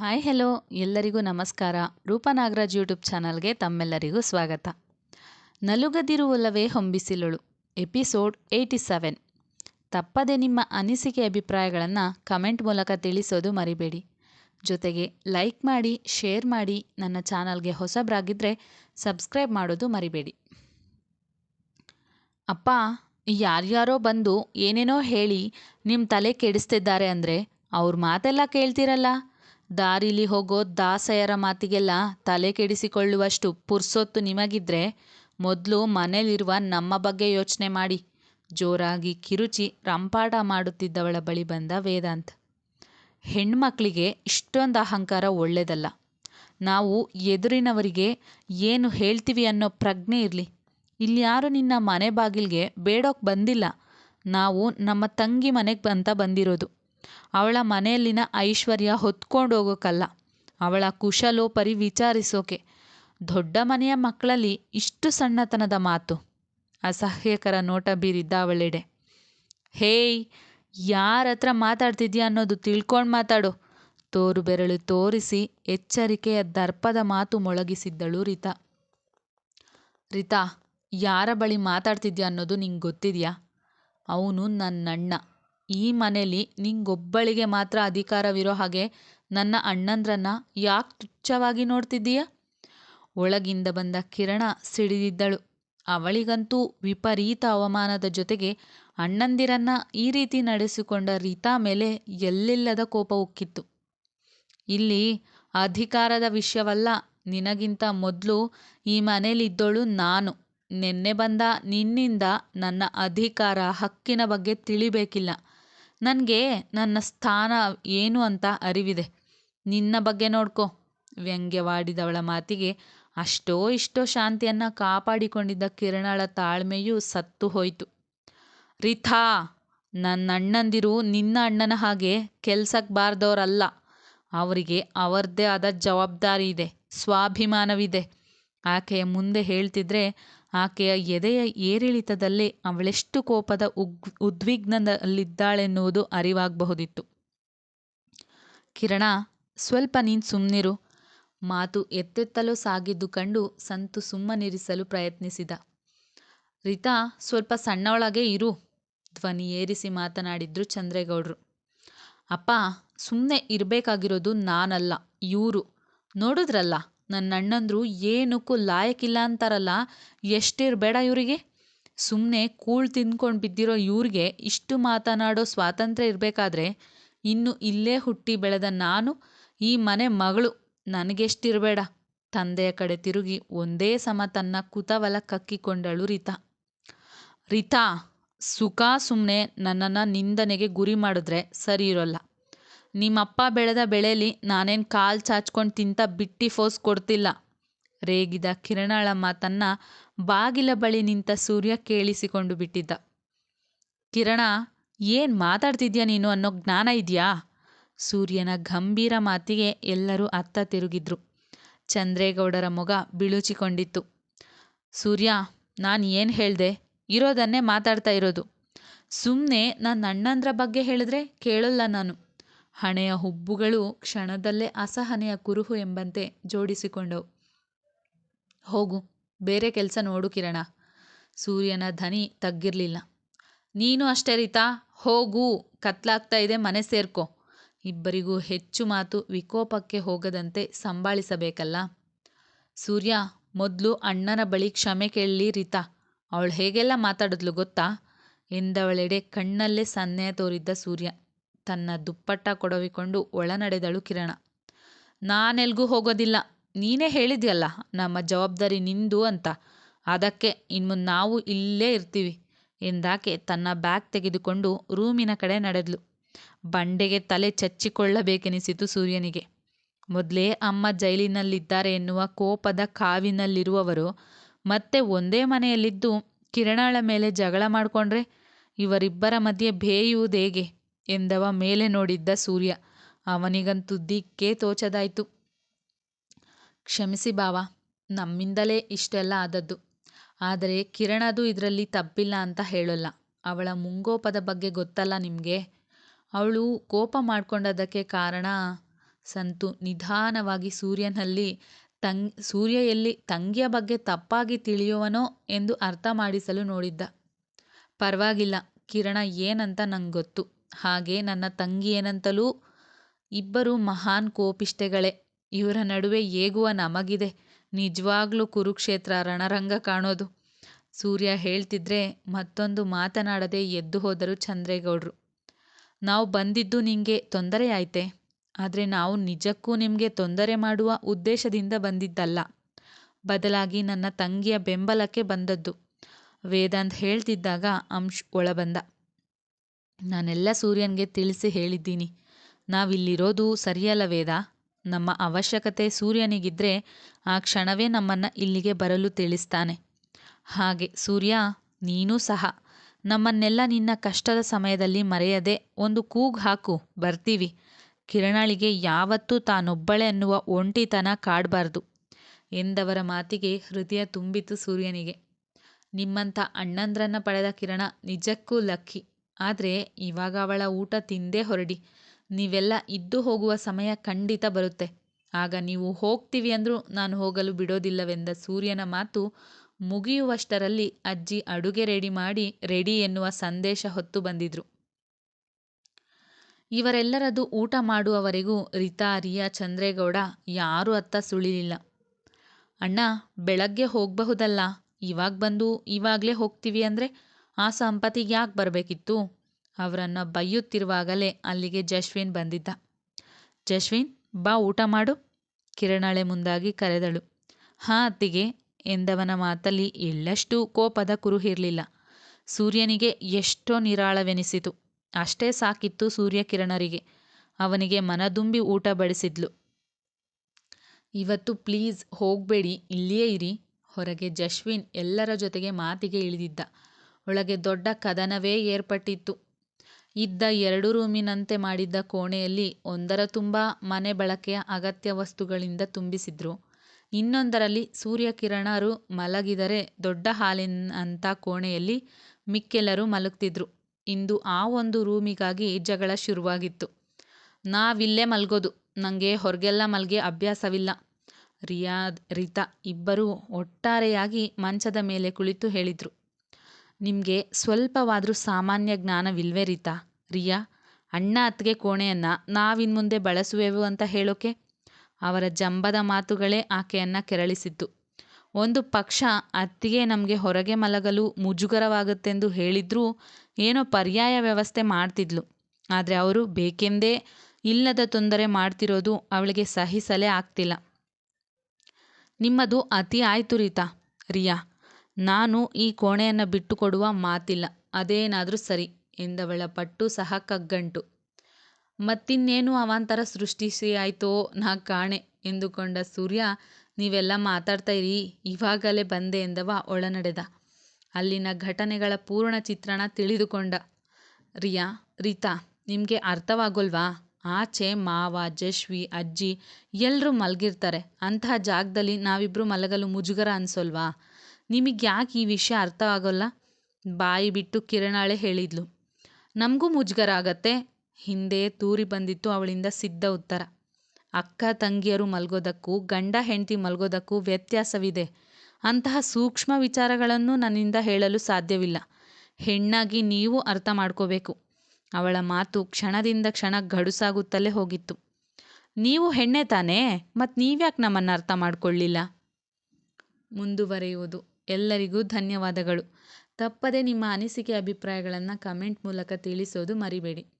Hi, hello. ಎಲ್ಲರಿಗೂ ನಮಸ್ಕಾರ. Roopa Nagaraj YouTube ಚಾನಲ್ಗೆ ತಮ್ಮೆಲ್ಲರಿಗೂ ಸ್ವಾಗತ. ನಲುಗದಿರುವಲ್ಲವೇ ಹೊಂಬಿಸಿಲಳು. Episode eighty seven. ತಪ್ಪದೆ ನಿಮ್ಮ ಅನಿಸಿಕೆ ಅಭಿಪ್ರಾಯಗಳನ್ನು ಕಮೆಂಟ್ ಮೂಲಕ ತಿಳಿಸೋದು ಮರಿಬೇಡಿ. ಜೊತೆಗೆ ಲೈಕ್ ಮಾಡಿ, ಶೇರ್ ಮಾಡಿ ನನ್ನ ಚಾನಲ್ಗೆ ಹೊಸಬ್ರಾಗಿದ್ದರೆ ಸಬ್ಸ್ಕ್ರೈಬ್ ಮಾಡೋದು ಮರಿಬೇಡಿ. ಅಪ್ಪ, ಯಾರ್ಯಾರೋ ಬಂದು ಏನೇನೋ ಹೇಳಿ ನಿಮ್ಮ ತಲೆ ಕೆಡಿಸ್ತಿದ್ದಾರೆ ಅಂದರೆ ಅವ್ರ ಮಾತೆಲ್ಲ ಕೇಳ್ತಿರಲ್ಲ? ದಾರಿಲಿ ಹೋಗೋ ದಾಸಯರ ಮಾತಿಗೆಲ್ಲ ತಲೆ ಕೆಡಿಸಿಕೊಳ್ಳುವಷ್ಟು ಪುರ್ಸೊತ್ತು ನಿಮಗಿದ್ರೆ ಮೊದಲು ಮನೇಲಿರುವ ನಮ್ಮ ಬಗ್ಗೆ ಯೋಚನೆ ಮಾಡಿ. ಜೋರಾಗಿ ಕಿರುಚಿ ರಂಪಾಟ ಮಾಡುತ್ತಿದ್ದವಳ ಬಳಿ ಬಂದ ವೇದಾಂತ್. ಹೆಣ್ಮಕ್ಳಿಗೆ ಇಷ್ಟೊಂದು ಅಹಂಕಾರ ಒಳ್ಳೆಯದಲ್ಲ ನಾವು ಎದುರಿನವರಿಗೆ ಏನು ಹೇಳ್ತೀವಿ ಅನ್ನೋ ಪ್ರಜ್ಞೆ ಇರಲಿ. ಇಲ್ಯಾರು ನಿನ್ನ ಮನೆ ಬಾಗಿಲ್ಗೆ ಬೇಡೋಕ್ ಬಂದಿಲ್ಲ. ನಾವು ನಮ್ಮ ತಂಗಿ ಮನೆಗೆ ಅಂತ ಬಂದಿರೋದು. ಅವಳ ಮನೆಯಲ್ಲಿನ ಐಶ್ವರ್ಯ ಹೊತ್ಕೊಂಡು ಹೋಗೋಕಲ್ಲ. ಅವಳ ಕುಶಲೋಪರಿ ವಿಚಾರಿಸೋಕೆ. ದೊಡ್ಡ ಮನೆಯ ಮಕ್ಕಳಲ್ಲಿ ಇಷ್ಟು ಸಣ್ಣತನದ ಮಾತು. ಅಸಹ್ಯಕರ ನೋಟ ಬೀರಿದ್ದ ಅವಳೆಡೆ. ಹೇಯ್, ಯಾರ ಹತ್ರ ಮಾತಾಡ್ತಿದ್ಯಾ ಅನ್ನೋದು ತಿಳ್ಕೊಂಡು ಮಾತಾಡು. ತೋರು ಬೆರಳು ತೋರಿಸಿ ಎಚ್ಚರಿಕೆಯ ದರ್ಪದ ಮಾತು ಮೊಳಗಿಸಿದ್ದಳು ರಿತಾ. ರಿತಾ, ಯಾರ ಬಳಿ ಮಾತಾಡ್ತಿದ್ಯಾ ಅನ್ನೋದು ನಿಂಗೆ ಗೊತ್ತಿದೆಯಾ? ಅವನು ನನ್ನಣ್ಣ. ಈ ಮನೇಲಿ ನಿಂಗೊಬ್ಬಳಿಗೆ ಮಾತ್ರ ಅಧಿಕಾರವಿರೋ ಹಾಗೆ ನನ್ನ ಅಣ್ಣಂದ್ರನ್ನ ಯಾಕೆ ತುಚ್ಛವಾಗಿ ನೋಡ್ತಿದ್ದೀಯ? ಒಳಗಿಂದ ಬಂದ ಕಿರಣ ಸಿಡಿದಿದ್ದಳು. ಅವಳಿಗಂತೂ ವಿಪರೀತ ಅವಮಾನದ ಜೊತೆಗೆ ಅಣ್ಣಂದಿರನ್ನ ಈ ರೀತಿ ನಡೆಸಿಕೊಂಡ ರೀತಾ ಮೇಲೆ ಎಲ್ಲಿಲ್ಲದ ಕೋಪ ಉಕ್ಕಿತ್ತು. ಇಲ್ಲಿ ಅಧಿಕಾರದ ವಿಷಯವಲ್ಲ, ನಿನಗಿಂತ ಮೊದಲು ಈ ಮನೇಲಿದ್ದೋಳು ನಾನು. ನೆನ್ನೆ ಬಂದ ನಿನ್ನಿಂದ ನನ್ನ ಅಧಿಕಾರ ಹಕ್ಕಿನ ಬಗ್ಗೆ ತಿಳಿಬೇಕಿಲ್ಲ. ನನಗೆ ನನ್ನ ಸ್ಥಾನ ಏನು ಅಂತ ಅರಿವಿದೆ. ನಿನ್ನ ಬಗ್ಗೆ ನೋಡ್ಕೋ. ವ್ಯಂಗ್ಯವಾಡಿದವಳ ಮಾತಿಗೆ ಅಷ್ಟೋ ಇಷ್ಟೋ ಶಾಂತಿಯನ್ನು ಕಾಪಾಡಿಕೊಂಡಿದ್ದ ಕಿರಣಳ ತಾಳ್ಮೆಯೂ ಸತ್ತು ಹೋಯಿತು. ರಿಥಾ ನನ್ನ ಅಣ್ಣಂದಿರು ನಿನ್ನ ಅಣ್ಣನ ಹಾಗೆ ಕೆಲ್ಸಕ್ಕೆ ಬಾರ್ದವ್ರಲ್ಲ. ಅವರಿಗೆ ಅವರದೇ ಆದ ಜವಾಬ್ದಾರಿ ಇದೆ. ಸ್ವಾಭಿಮಾನವಿದೆ. ಆಕೆಯ ಮುಂದೆ ಹೇಳ್ತಿದ್ರೆ ಆಕೆಯ ಎದೆಯ ಏರಿಳಿತದಲ್ಲೇ ಅವಳೆಷ್ಟು ಕೋಪದ ಉಗ್ ಉದ್ವಿಗ್ನದಲ್ಲಿದ್ದಾಳೆನ್ನುವುದು ಅರಿವಾಗಬಹುದಿತ್ತು. ಕಿರಣ, ಸ್ವಲ್ಪ ನೀನು ಸುಮ್ಮನಿರು ಮಾತು ಎತ್ತೆತ್ತಲು ಸಾಗಿದ್ದು ಕಂಡು ಸಂತು ಸುಮ್ಮನಿರಿಸಲು ಪ್ರಯತ್ನಿಸಿದ. ರಿತಾ, ಸ್ವಲ್ಪ ಸಣ್ಣವಳಾಗೆ ಇರು. ಧ್ವನಿ ಏರಿಸಿ ಮಾತನಾಡಿದ್ರು ಚಂದ್ರೇಗೌಡರು. ಅಪ್ಪ ಸುಮ್ಮನೆ ಇರಬೇಕಾಗಿರೋದು ನಾನಲ್ಲ, ಇವರು. ನೋಡಿದ್ರಲ್ಲ? ನನ್ನ ಅಣ್ಣಂದ್ರು ಏನಕ್ಕೂ ಲಾಯಕ್ಕಿಲ್ಲ ಅಂತಾರಲ್ಲ, ಎಷ್ಟಿರಬೇಡ ಇವರಿಗೆ? ಸುಮ್ಮನೆ ಕೂಳ್ ತಿಂದ್ಕೊಂಡು ಬಿದ್ದಿರೋ ಇವ್ರಿಗೆ ಇಷ್ಟು ಮಾತನಾಡೋ ಸ್ವಾತಂತ್ರ್ಯ ಇರಬೇಕಾದ್ರೆ ಇನ್ನು ಇಲ್ಲೇ ಹುಟ್ಟಿ ಬೆಳೆದ ನಾನು, ಈ ಮನೆ ಮಗಳು ನನಗೆಷ್ಟಿರಬೇಡ. ತಂದೆಯ ಕಡೆ ತಿರುಗಿ ಒಂದೇ ಸಮ ತನ್ನ ಕುತವಲ ಕಕ್ಕಿಕೊಂಡಳು ರೀತಾ. ರೀತಾ, ಸುಖ ಸುಮ್ಮನೆ ನನ್ನನ್ನು ನಿಂದನೆಗೆ ಗುರಿ ಮಾಡಿದ್ರೆ ಸರಿ ಇರೋಲ್ಲ. ನಿಮ್ಮಪ್ಪ ಬೆಳೆದ ಬೆಳೆಲಿ ನಾನೇನು ಕಾಲು ಚಾಚ್ಕೊಂಡು ತಿಂತ ಬಿಟ್ಟಿ ಫೋಸ್ ಕೊಡ್ತಿಲ್ಲ. ರೇಗಿದ ಕಿರಣಳ ಮಾತನ್ನ ಬಾಗಿಲ ಬಳಿ ನಿಂತ ಸೂರ್ಯ ಕೇಳಿಸಿಕೊಂಡು ಬಿಟ್ಟಿದ್ದ. ಕಿರಣ, ಏನು ಮಾತಾಡ್ತಿದ್ಯಾ ನೀನು ಅನ್ನೋ ಜ್ಞಾನ ಇದೆಯಾ? ಸೂರ್ಯನ ಗಂಭೀರ ಮಾತಿಗೆ ಎಲ್ಲರೂ ಅತ್ತ ತಿರುಗಿದ್ರು. ಚಂದ್ರೇಗೌಡರ ಮೊಗ ಬಿಳುಚಿಕೊಂಡಿತ್ತು. ಸೂರ್ಯ, ನಾನು ಏನು ಹೇಳಿದೆ? ಇರೋದನ್ನೇ ಮಾತಾಡ್ತಾ ಇರೋದು. ಸುಮ್ಮನೆ ನನ್ನ ಅಣ್ಣಂದ್ರ ಬಗ್ಗೆ ಹೇಳಿದ್ರೆ ಕೇಳಲ್ಲ ನಾನು. ಹಣೆಯ ಹುಬ್ಬುಗಳು ಕ್ಷಣದಲ್ಲೇ ಅಸಹನೆಯ ಕುರುಹು ಎಂಬಂತೆ ಜೋಡಿಸಿಕೊಂಡವು. ಹೋಗು, ಬೇರೆ ಕೆಲಸ ನೋಡು ಕಿರಣ. ಸೂರ್ಯನ ಧನಿ ತಗ್ಗಿರಲಿಲ್ಲ. ನೀನು ಅಷ್ಟೇ ರೀತಾ? ಹೋಗು, ಕತ್ಲಾಗ್ತಾ ಇದೆ, ಮನೆ ಸೇರ್ಕೋ. ಇಬ್ಬರಿಗೂ ಹೆಚ್ಚು ಮಾತು ವಿಕೋಪಕ್ಕೆ ಹೋಗದಂತೆ ಸಂಭಾಳಿಸಬೇಕಲ್ಲ. ಸೂರ್ಯ, ಮೊದಲು ಅಣ್ಣನ ಬಳಿ ಕ್ಷಮೆ ಕೇಳಲಿ ರೀತಾ. ಅವಳು ಹೇಗೆಲ್ಲ ಮಾತಾಡಿದ್ಲು ಗೊತ್ತಾ? ಎಂದವಳೆಡೆ ಕಣ್ಣಲ್ಲೇ ಸನ್ನೆಯ ತೋರಿದ್ದ ಸೂರ್ಯ. ತನ್ನ ದುಪ್ಪಟ್ಟ ಕೊಡವಿಕೊಂಡು ಒಳನಡೆದಳು ಕಿರಣ. ನಾನೆಲ್ಗೂ ಹೋಗೋದಿಲ್ಲ. ನೀನೇ ಹೇಳಿದ್ಯಲ್ಲ, ನಮ್ಮ ಜವಾಬ್ದಾರಿ ನಿಂದು ಅಂತ. ಅದಕ್ಕೆ ಇನ್ನು ನಾವು ಇಲ್ಲೇ ಇರ್ತೀವಿ ಎಂದಾಕೆ ತನ್ನ ಬ್ಯಾಗ್ ತೆಗೆದುಕೊಂಡು ರೂಮಿನ ಕಡೆ ನಡೆದ್ಲು. ಬಂಡೆಗೆ ತಲೆ ಚಚ್ಚಿಕೊಳ್ಳಬೇಕೆನಿಸಿತು ಸೂರ್ಯನಿಗೆ. ಮೊದಲೇ ಅಮ್ಮ ಜೈಲಿನಲ್ಲಿದ್ದಾರೆ ಎನ್ನುವ ಕೋಪದ ಕಾವಿನಲ್ಲಿರುವವರು ಮತ್ತೆ ಒಂದೇ ಮನೆಯಲ್ಲಿದ್ದು ಕಿರಣಾಳ ಮೇಲೆ ಜಗಳ ಮಾಡಿಕೊಂಡ್ರೆ ಇವರಿಬ್ಬರ ಮಧ್ಯೆ ಬೇಯುವುದು ಹೇಗೆ? ಎಂದವ ಮೇಲೆ ನೋಡಿದ್ದ ಸೂರ್ಯ. ಅವನಿಗಂತೂ ದಿಕ್ಕೇ ತೋಚದಾಯ್ತು. ಕ್ಷಮಿಸಿ ಬಾವ, ನಮ್ಮಿಂದಲೇ ಇಷ್ಟೆಲ್ಲ ಆದದ್ದು. ಆದರೆ ಕಿರಣದು ಇದರಲ್ಲಿ ತಪ್ಪಿಲ್ಲ ಅಂತ ಹೇಳೋಲ್ಲ. ಅವಳ ಮುಂಗೋಪದ ಬಗ್ಗೆ ಗೊತ್ತಲ್ಲ ನಿಮಗೆ? ಅವಳು ಕೋಪ ಮಾಡ್ಕೊಂಡದಕ್ಕೆ ಕಾರಣ? ಸಂತು ನಿಧಾನವಾಗಿ ಸೂರ್ಯನಲ್ಲಿ ತಂಗ್ ಸೂರ್ಯ ಎಲ್ಲಿ ತಂಗಿಯ ಬಗ್ಗೆ ತಪ್ಪಾಗಿ ತಿಳಿಯುವನೋ ಎಂದು ಅರ್ಥ ಮಾಡಿಸಲು ನೋಡಿದ್ದ. ಪರವಾಗಿಲ್ಲ, ಕಿರಣ ಏನಂತ ನಂಗೆ ಗೊತ್ತು ಹಾಗೆ ನನ್ನ ತಂಗಿ ಏನಂತಲೂ, ಇಬ್ಬರು ಮಹಾನ್ ಕೋಪಿಷ್ಟೆಗಳೇ ಇವರ ನಡುವೆ ಏಗುವ ನಮಗಿದೆ. ನಿಜವಾಗ್ಲೂ ಕುರುಕ್ಷೇತ್ರ ರಣರಂಗ ಕಾಣೋದು. ಸೂರ್ಯ ಹೇಳ್ತಿದ್ರೆ ಮತ್ತೊಂದು ಮಾತನಾಡದೆ ಎದ್ದು ಹೋದರು ಚಂದ್ರೇಗೌಡರು. ನಾವು ಬಂದಿದ್ದು ನಿಮಗೆ ತೊಂದರೆ ಆಯ್ತೆ? ಆದರೆ ನಾವು ನಿಜಕ್ಕೂ ನಿಮಗೆ ತೊಂದರೆ ಮಾಡುವ ಉದ್ದೇಶದಿಂದ ಬಂದಿದ್ದಲ್ಲ. ಬದಲಾಗಿ ನನ್ನ ತಂಗಿಯ ಬೆಂಬಲಕ್ಕೆ ಬಂದದ್ದು. ವೇದಾಂತ್ ಹೇಳ್ತಿದ್ದಾಗ ಅಂಶ್ ಒಳಬಂದ. ನಾನೆಲ್ಲ ಸೂರ್ಯನ್ಗೆ ತಿಳಿಸಿ ಹೇಳಿದ್ದೀನಿ. ನಾವಿಲ್ಲಿರೋದು ಸರಿಯಲ್ಲ ವೇದ. ನಮ್ಮ ಅವಶ್ಯಕತೆ ಸೂರ್ಯನಿಗಿದ್ರೆ ಆ ಕ್ಷಣವೇ ನಮ್ಮನ್ನು ಇಲ್ಲಿಗೆ ಬರಲು ತಿಳಿಸ್ತಾನೆ. ಹಾಗೆ ಸೂರ್ಯ, ನೀನೂ ಸಹ. ನಮ್ಮನ್ನೆಲ್ಲ ನಿನ್ನ ಕಷ್ಟದ ಸಮಯದಲ್ಲಿ ಮರೆಯದೆ ಒಂದು ಕೂಗು ಹಾಕು, ಬರ್ತೀವಿ. ಕಿರಣಳಿಗೆ ಯಾವತ್ತೂ ತಾನೊಬ್ಬಳೆ ಅನ್ನುವ ಒಂಟಿತನ ಕಾಡಬಾರ್ದು. ಎಂದವರ ಮಾತಿಗೆ ಹೃದಯ ತುಂಬಿತು ಸೂರ್ಯನಿಗೆ. ನಿಮ್ಮಂಥ ಅಣ್ಣಂದ್ರನ್ನ ಪಡೆದ ಕಿರಣ ನಿಜಕ್ಕೂ ಲಕ್ಕಿ. ಆದರೆ ಇವಾಗ ಅವಳ ಊಟ ತಿಂದೇ ಹೊರಡಿ. ನೀವೆಲ್ಲ ಇದ್ದು ಹೋಗುವ ಸಮಯ ಖಂಡಿತ ಬರುತ್ತೆ. ಆಗ ನೀವು ಹೋಗ್ತೀವಿ ಅಂದರೂ ನಾನು ಹೋಗಲು ಬಿಡೋದಿಲ್ಲವೆಂದ ಸೂರ್ಯನ ಮಾತು ಮುಗಿಯುವಷ್ಟರಲ್ಲಿ ಅಜ್ಜಿ ಅಡುಗೆ ರೆಡಿ ಮಾಡಿ ರೆಡಿ ಎನ್ನುವ ಸಂದೇಶ ಹೊತ್ತು ಬಂದಿದ್ರು. ಇವರೆಲ್ಲರದು ಊಟ ಮಾಡುವವರೆಗೂ ರಿತಾ, ರಿಯಾ, ಚಂದ್ರೇಗೌಡ ಯಾರೂ ಅತ್ತ ಸುಳಿಲಿಲ್ಲ. ಅಣ್ಣ, ಬೆಳಗ್ಗೆ ಹೋಗಬಹುದಲ್ಲ? ಇವಾಗ ಬಂದು ಇವಾಗಲೇ ಹೋಗ್ತೀವಿ ಅಂದರೆ? ಆ ಸಂಪತ್ತಿಗೆ ಯಾಕೆ ಬರಬೇಕಿತ್ತು? ಅವರನ್ನು ಬೈಯುತ್ತಿರುವಾಗಲೇ ಅಲ್ಲಿಗೆ ಜಶ್ವಿನ್ ಬಂದಿದ್ದ. ಜಶ್ವಿನ್, ಬಾ ಊಟ ಮಾಡು. ಕಿರಣಳೆ ಮುಂದಾಗಿ ಕರೆದಳು. ಹಾಂ ಅತ್ತಿಗೆ, ಎಂದವನ ಮಾತಲ್ಲಿ ಎಳ್ಳಷ್ಟು ಕೋಪದ ಕುರುಹಿರಲಿಲ್ಲ ಸೂರ್ಯನಿಗೆ ಎಷ್ಟೋ ನಿರಾಳವೆನಿಸಿತು. ಅಷ್ಟೇ ಸಾಕಿತ್ತು ಸೂರ್ಯಕಿರಣರಿಗೆ. ಅವನಿಗೆ ಮನದುಂಬಿ ಊಟ ಬಡಿಸಿದ್ಲು. ಇವತ್ತು ಪ್ಲೀಸ್ ಹೋಗಬೇಡಿ, ಇಲ್ಲಿಯೇ ಇರಿ, ಹೊರಗೆ ಜಶ್ವಿನ್ ಎಲ್ಲರ ಜೊತೆಗೆ ಮಾತಿಗೆ ಇಳಿದಿದ್ದ. ಒಳಗೆ ದೊಡ್ಡ ಕದನವೇ ಏರ್ಪಟ್ಟಿತ್ತು. ಇದ್ದ ಎರಡು ರೂಮಿನಂತೆ ಮಾಡಿದ್ದ ಕೋಣೆಯಲ್ಲಿ ಒಂದರ ತುಂಬ ಮನೆ ಬಳಕೆಯ ಅಗತ್ಯ ವಸ್ತುಗಳಿಂದ ತುಂಬಿಸಿದ್ರು. ಇನ್ನೊಂದರಲ್ಲಿ ಸೂರ್ಯಕಿರಣರು ಮಲಗಿದರೆ ದೊಡ್ಡ ಹಾಲಿನಂಥ ಕೋಣೆಯಲ್ಲಿ ಮಿಕ್ಕೆಲ್ಲರೂ ಮಲಗ್ತಿದ್ರು. ಇಂದು ಆ ಒಂದು ರೂಮಿಗಾಗಿ ಜಗಳ ಶುರುವಾಗಿತ್ತು. ನಾವಿಲ್ಲೇ ಮಲ್ಗೋದು ನನಗೆ ಹೊರಗೆಲ್ಲ ಮಲ್ಗೆ ಅಭ್ಯಾಸವಿಲ್ಲ. ರಿಯಾದ್, ರಿತಾ ಇಬ್ಬರೂ ಒಟ್ಟಾರೆಯಾಗಿ ಮಂಚದ ಮೇಲೆ ಕುಳಿತು ಹೇಳಿದರು. ನಿಮಗೆ ಸ್ವಲ್ಪವಾದರೂ ಸಾಮಾನ್ಯ ಜ್ಞಾನವಿಲ್ವೇ ರೀತಾ? ರಿಯಾ, ಅಣ್ಣ ಅತ್ತಿಗೆ ಕೋಣೆಯನ್ನು ನಾವಿನ್ಮುಂದೆ ಬಳಸುವೆವು ಅಂತ ಹೇಳೋಕೆ? ಅವರ ಜಂಬದ ಮಾತುಗಳೇ ಆಕೆಯನ್ನು ಕೆರಳಿಸಿತ್ತು. ಒಂದು ಪಕ್ಷ ಅತ್ತಿಗೆ ನಮಗೆ ಹೊರಗೆ ಮಲಗಲು ಮುಜುಗರವಾಗುತ್ತೆಂದು ಹೇಳಿದ್ರೂ ಏನೋ ಪರ್ಯಾಯ ವ್ಯವಸ್ಥೆ ಮಾಡ್ತಿದ್ಲು. ಆದರೆ ಅವರು ಬೇಕೆಂದೇ ಇಲ್ಲದ ತೊಂದರೆ ಮಾಡ್ತಿರೋದು ಅವಳಿಗೆ ಸಹಿಸಲೇ ಆಗ್ತಿಲ್ಲ. ನಿಮ್ಮದು ಅತಿ ಆಯ್ತು ರೀತಾ, ರಿಯಾ. ನಾನು ಈ ಕೋಣೆಯನ್ನು ಬಿಟ್ಟುಕೊಡುವ ಮಾತಿಲ್ಲ, ಅದೇನಾದರೂ ಸರಿ, ಎಂದವಳ ಪಟ್ಟು ಸಹ ಕಗ್ಗಂಟು. ಮತ್ತಿನ್ನೇನು ಅವಾಂತರ ಸೃಷ್ಟಿಸಿ ಆಯ್ತೋ ನಾ ಕಾಣೆ, ಎಂದುಕೊಂಡ ಸೂರ್ಯ, ನೀವೆಲ್ಲ ಮಾತಾಡ್ತಾ ಇರಿ ಇವಾಗಲೇ ಬಂದೆ ಎಂದವ ಒಳನಡೆದ. ಅಲ್ಲಿನ ಘಟನೆಗಳ ಪೂರ್ಣ ಚಿತ್ರಣ ತಿಳಿದುಕೊಂಡ. ರಿಯಾ, ರೀತಾ, ನಿಮಗೆ ಅರ್ಥವಾಗೋಲ್ವಾ? ಆಚೆ ಮಾವ, ಜಶ್ವಿ, ಅಜ್ಜಿ ಎಲ್ಲರೂ ಮಲಗಿರ್ತಾರೆ ಅಂತಹ ಜಾಗದಲ್ಲಿ ನಾವಿಬ್ಬರು ಮಲಗಲು ಮುಜುಗರ ಅನ್ಸೋಲ್ವಾ? ನಿಮಗೆ ಯಾಕೆ ಈ ವಿಷಯ ಅರ್ಥ ಆಗೋಲ್ಲ? ಬಾಯಿ ಬಿಟ್ಟು ಕಿರಣಾಳೆ ಹೇಳಿದ್ಲು. ನಮಗೂ ಮುಜುಗರ ಆಗತ್ತೆ ಹಿಂದೆ ತೂರಿ ಬಂದಿತ್ತು ಅವಳಿಂದ ಸಿದ್ಧ ಉತ್ತರ. ಅಕ್ಕ ತಂಗಿಯರು ಮಲ್ಗೋದಕ್ಕೂ ಗಂಡ ಹೆಂಡತಿ ಮಲ್ಗೋದಕ್ಕೂ ವ್ಯತ್ಯಾಸವಿದೆ. ಅಂತಹ ಸೂಕ್ಷ್ಮ ವಿಚಾರಗಳನ್ನು ನನ್ನಿಂದ ಹೇಳಲು ಸಾಧ್ಯವಿಲ್ಲ. ಹೆಣ್ಣಾಗಿ ನೀವು ಅರ್ಥ ಮಾಡ್ಕೋಬೇಕು. ಅವಳ ಮಾತು ಕ್ಷಣದಿಂದ ಕ್ಷಣ ಗಡುಸಾಗುತ್ತಲೇ ಹೋಗಿತ್ತು. ನೀವು ಹೆಣ್ಣೆ ತಾನೇ? ಮತ್ತು ನೀವ್ಯಾಕೆ ನಮ್ಮನ್ನು ಅರ್ಥ ಮಾಡಿಕೊಳ್ಳಿಲ್ಲ? ಮುಂದುವರೆಯುವುದು. ಎಲ್ಲರಿಗೂ ಧನ್ಯವಾದಗಳು. ತಪ್ಪದೆ ನಿಮ್ಮ ಅನಿಸಿಕೆ ಅಭಿಪ್ರಾಯಗಳನ್ನು ಕಮೆಂಟ್ ಮೂಲಕ ತಿಳಿಸೋದು ಮರಿಬೇಡಿ.